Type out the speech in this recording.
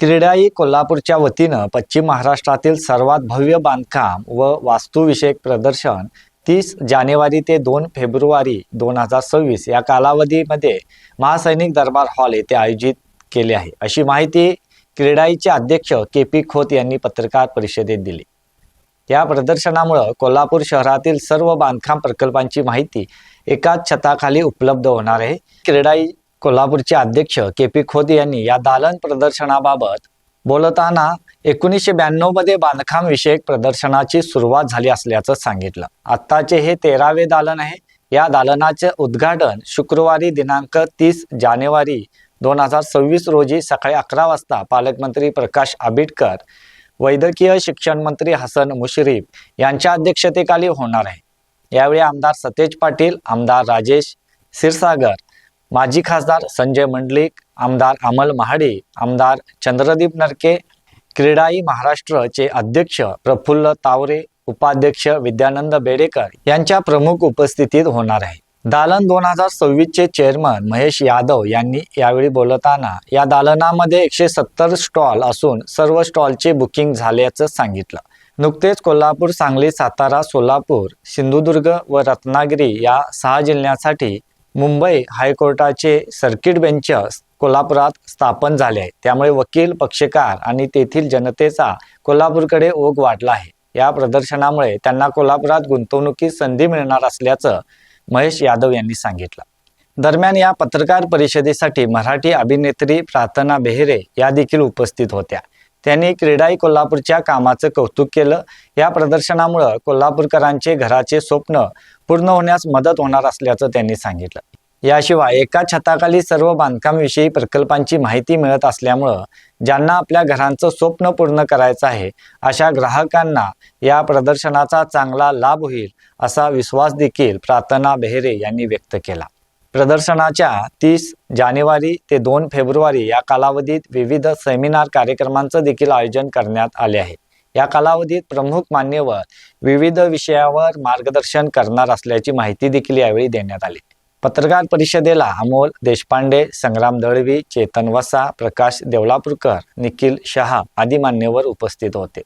क्रीडाई कोल्हापूरच्या वतीनं पश्चिम महाराष्ट्रातील सर्वात भव्य बांधकाम व वास्तुविषयक प्रदर्शन तीस जानेवारी ते दोन फेब्रुवारी दोन हजार सव्वीस या कालावधीमध्ये महासैनिक दरबार हॉल येथे आयोजित केले आहे. अशी माहिती क्रीडाईचे अध्यक्ष के पी खोत यांनी पत्रकार परिषदेत दिली. या प्रदर्शनामुळं कोल्हापूर शहरातील सर्व बांधकाम प्रकल्पांची माहिती एकाच छताखाली उपलब्ध होणार आहे. क्रीडाई कोल्हापूरचे अध्यक्ष के पी खोत यांनी या दालन प्रदर्शनाबाबत बोलताना एकोणीसशे ब्याण्णवमध्ये बांधकाम विषयक प्रदर्शनाची सुरुवात झाली असल्याचं सांगितलं. आत्ताचे हे तेरावे दालन आहे. या दालनाचे उद्घाटन शुक्रवारी दिनांक तीस जानेवारी दोन हजार सव्वीस रोजी सकाळी अकरा वाजता पालकमंत्री प्रकाश आंबेडकर वैद्यकीय शिक्षण मंत्री हसन मुश्रीफ यांच्या अध्यक्षतेखाली होणार आहे. यावेळी आमदार सतेज पाटील आमदार राजेश क्षीरसागर माजी खासदार संजय मंडलिक आमदार अमल महाडे आमदार चंद्रदीप नरके क्रीडाई महाराष्ट्रचे अध्यक्ष प्रफुल्ल तावरे उपाध्यक्ष विद्यानंद बेडेकर यांच्या प्रमुख उपस्थितीत होणार आहे. दालन दोन हजार सव्वीसचे चेअरमन महेश यादव यांनी यावेळी बोलताना या दालनामध्ये एकशे सत्तर स्टॉल असून सर्व स्टॉलचे बुकिंग झाल्याचं सांगितलं. नुकतेच कोल्हापूर सांगली सातारा सोलापूर सिंधुदुर्ग व रत्नागिरी या सहा जिल्ह्यांसाठी मुंबई हायकोर्टाचे सर्किट बेंच कोल्हापुरात स्थापन झाले आहे. त्यामुळे वकील पक्षकार आणि तेथील जनतेचा कोल्हापूरकडे ओघ वाढला आहे. या प्रदर्शनामुळे त्यांना कोल्हापुरात गुंतवणुकीत संधी मिळणार असल्याचं महेश यादव यांनी सांगितलं. दरम्यान या पत्रकार परिषदेसाठी मराठी अभिनेत्री प्रार्थना बेहरे या देखील उपस्थित होत्या. त्यांनी क्रीडाई कोल्हापूरच्या कामाचं कौतुक केलं. या प्रदर्शनामुळं कोल्हापूरकरांचे घराचे स्वप्न पूर्ण होण्यास मदत होणार असल्याचं त्यांनी सांगितलं. याशिवाय एका छताखाली सर्व बांधकामविषयी प्रकल्पांची माहिती मिळत असल्यामुळं ज्यांना आपल्या घरांचं स्वप्न पूर्ण करायचं आहे अशा ग्राहकांना या प्रदर्शनाचा चांगला लाभ होईल असा विश्वास देखील प्रार्थना बेहरे यांनी व्यक्त केला. प्रदर्शनाच्या तीस जानेवारी ते दोन फेब्रुवारी या कालावधीत विविध सेमिनार कार्यक्रमांचं देखील आयोजन करण्यात आले आहे. या कालावधीत प्रमुख मान्यवर विविध विषयावर मार्गदर्शन करणार असल्याची माहिती देखील यावेळी देण्यात आली. पत्रकार परिषदेला अमोल देशपांडे संग्राम दळवी चेतन वसा प्रकाश देवलापूरकर निखिल शहा आदी मान्यवर उपस्थित होते.